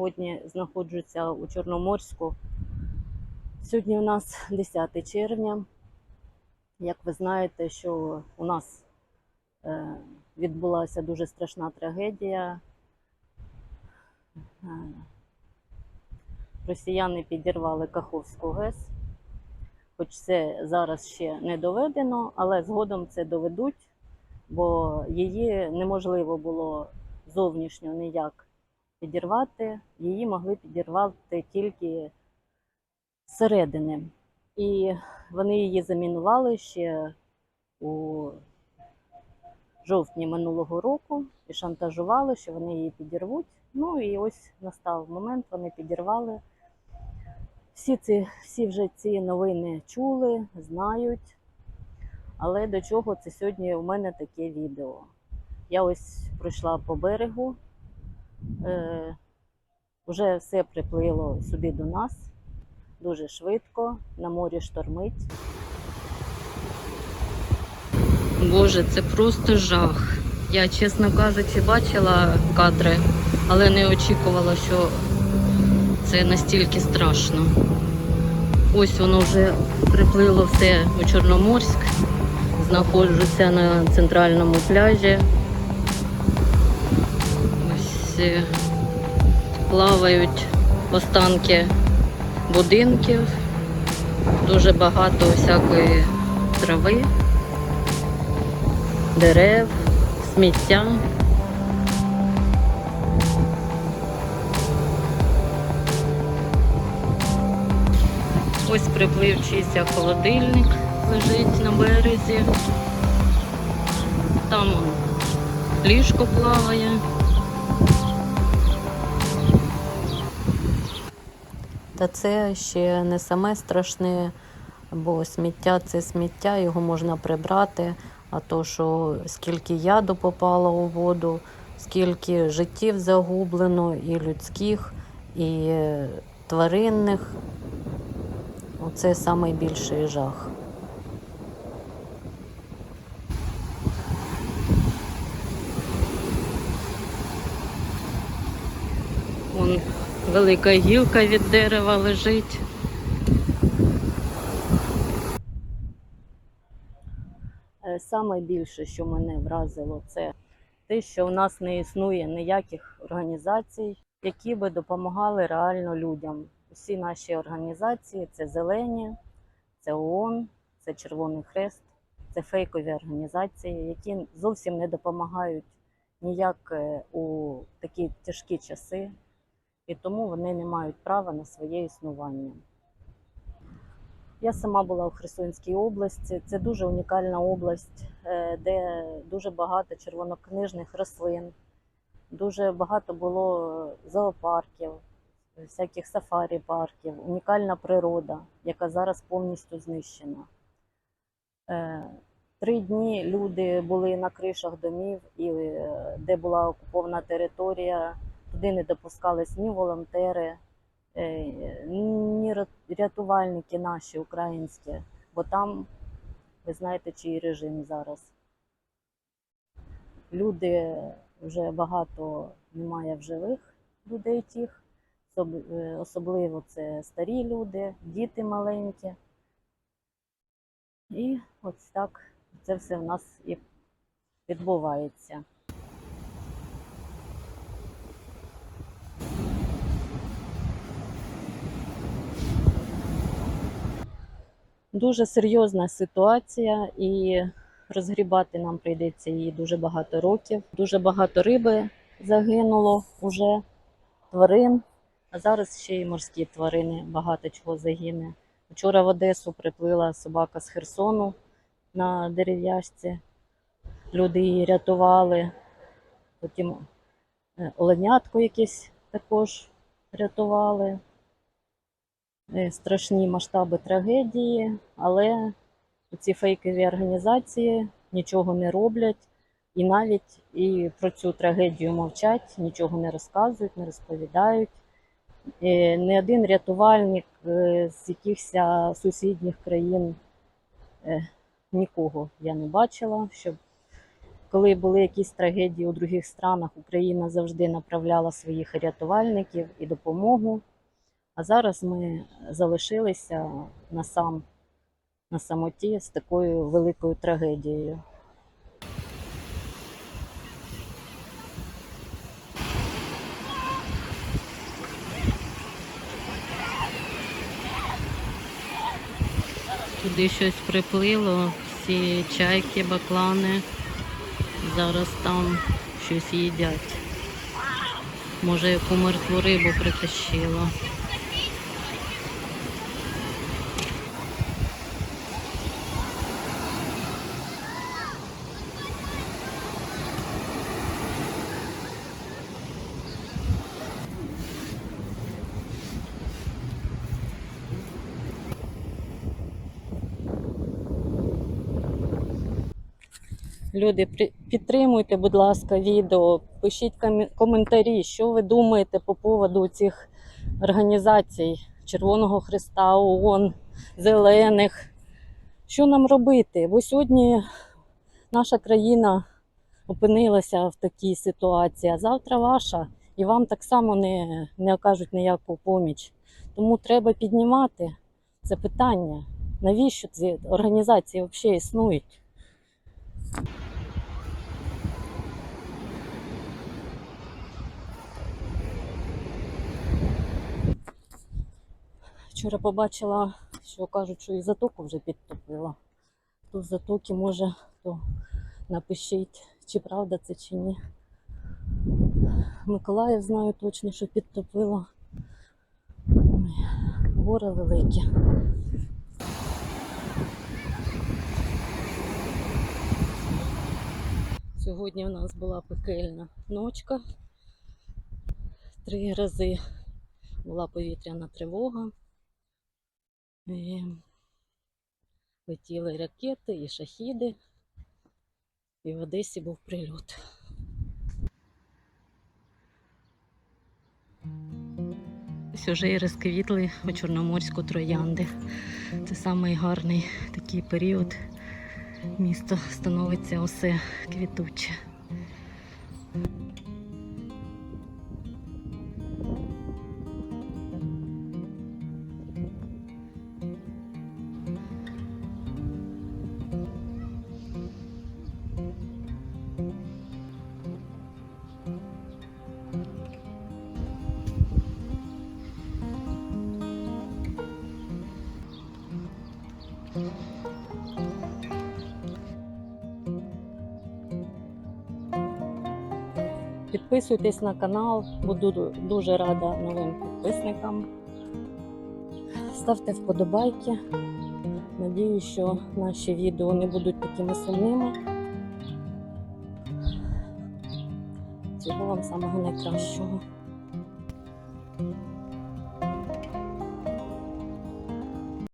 сьогодні знаходжуся у Чорноморську. Сьогодні у нас 10 червня. Як ви знаєте, що у нас е, відбулася дуже страшна трагедія. Е, Росіяни підірвали Каховську ГЕС, хоч це зараз ще не доведено, але згодом це доведуть, бо її неможливо було зовнішньо ніяк підірвати, її могли підірвати тільки зсередини. І вони її замінували ще у жовтні минулого року і шантажували, що вони її підірвуть. Ну і ось настав момент, вони підірвали. Всі, ці, всі вже ці новини чули, знають. Але до чого це сьогодні у мене таке відео? Я ось пройшла по берегу, е, вже все приплило сюди до нас дуже швидко, на морі штормить. Боже, це просто жах. Я, чесно кажучи, бачила кадри, але не очікувала, що це настільки страшно. Ось воно вже приплило все у Чорноморськ. Знаходжуся на центральному пляжі. Е, плавають останки будинків, дуже багато всякої трави, дерев, сміття. Ось приплив чийся холодильник, лежить на березі. Там ліжко плаває. Та це ще не саме страшне, бо сміття це сміття, його можна прибрати. А то, що скільки яду попало у воду, скільки життів загублено, і людських, і тваринних. Оце найбільший жах. Вон велика гілка від дерева лежить. Е, Саме більше, що мене вразило, це те, що в нас не існує ніяких організацій, які би допомагали реально людям. Усі наші організації це зелені, це ООН, це Червоний Хрест, це фейкові організації, які зовсім не допомагають ніяк е, у такі тяжкі часи і тому вони не мають права на своє існування. Я сама була в Херсонській області. Це дуже унікальна область, е, де дуже багато червонокнижних рослин, дуже багато було зоопарків, всяких сафарі-парків, унікальна природа, яка зараз повністю знищена. Е, Три дні люди були на кришах домів, і е, де була окупована територія, туди не допускались ні волонтери, е, ні рятувальники наші українські, бо там, ви знаєте, чий режим зараз. Люди вже багато немає в живих людей тих, е, особливо це старі люди, діти маленькі. І ось так це все в нас і відбувається. Дуже серйозна ситуація, і розгрібати нам прийдеться її дуже багато років. Дуже багато риби загинуло уже, тварин, а зараз ще й морські тварини, багато чого загине. Вчора в Одесу приплила собака з Херсону на дерев'яшці. Люди її рятували. Потім е, оленятко якесь також рятували. Е, Страшні масштаби трагедії, але ці фейкові організації нічого не роблять і навіть і про цю трагедію мовчать, нічого не розказують, не розповідають. Е, Не один рятувальник е, з якихось сусідніх країн нікого я не бачила, щоб коли були якісь трагедії у других странах, Україна завжди направляла своїх рятувальників і допомогу. А зараз ми залишилися на, сам, на самоті з такою великою трагедією. Туди щось приплило, всі чайки, баклани. Зараз там щось їдять. Може, яку мертву рибу притащило. Люди, підтримуйте, будь ласка, відео, пишіть коментарі, що ви думаєте по поводу цих організацій Червоного Христа, ООН, Зелених. Що нам робити? Бо сьогодні наша країна опинилася в такій ситуації, а завтра ваша, і вам так само не, не окажуть ніяку поміч. Тому треба піднімати це питання. Навіщо ці організації взагалі існують? Вчора побачила, що кажуть, що і затоку вже підтопило. Хто в затокі може, то напишіть, чи правда це, чи ні. Миколаїв знаю точно, що підтопило. Гори великі. Сьогодні у нас була пекельна ночка. Три рази була повітряна тривога. Летіли ракети і шахіди. І в Одесі був прильот. Ось уже і розквітли у Чорноморську троянди. Це самий такий період. Місто становиться усе квітуче. Підписуйтесь на канал, буду дуже рада новим підписникам. Ставте вподобайки. Надію, що наші відео не будуть такими сумними. Всього вам самого найкращого.